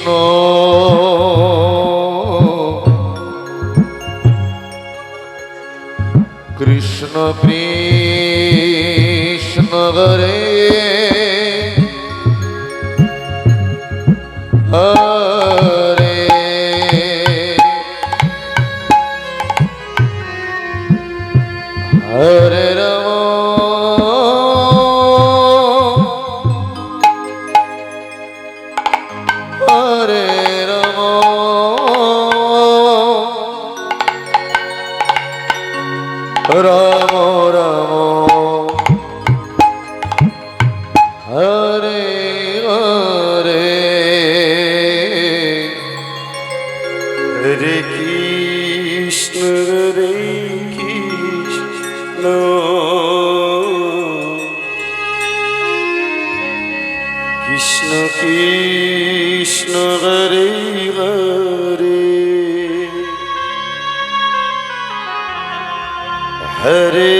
কৃষ্ণ। কৃষ্ণ হরে। হরে। হরে। রাম রাম হরে হরে হরে কৃষ্ণ হরে কৃষ্ণ কৃষ্ণ কৃষ্ণ হরে হরে হরে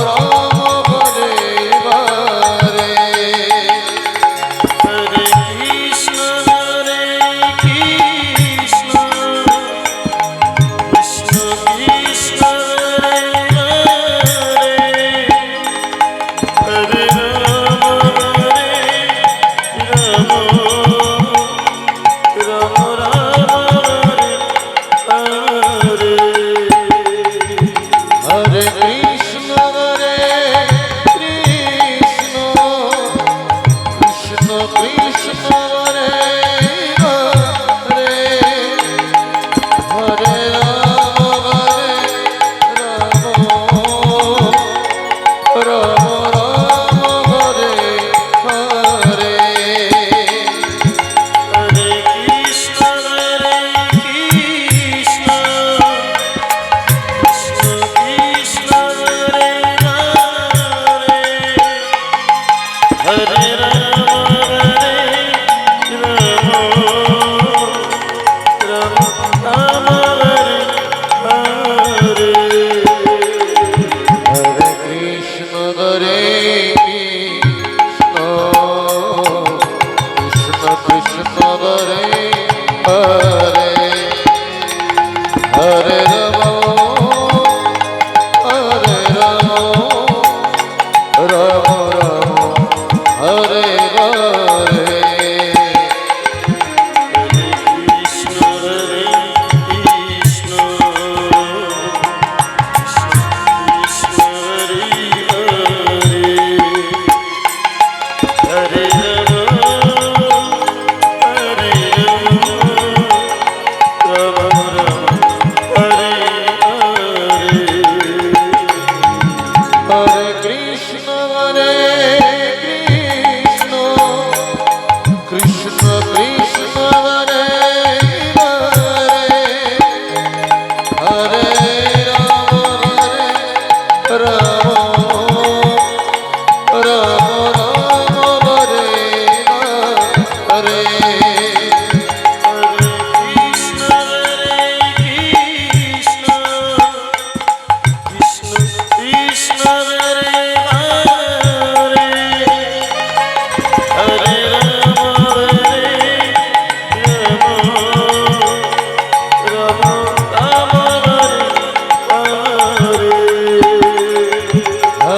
রে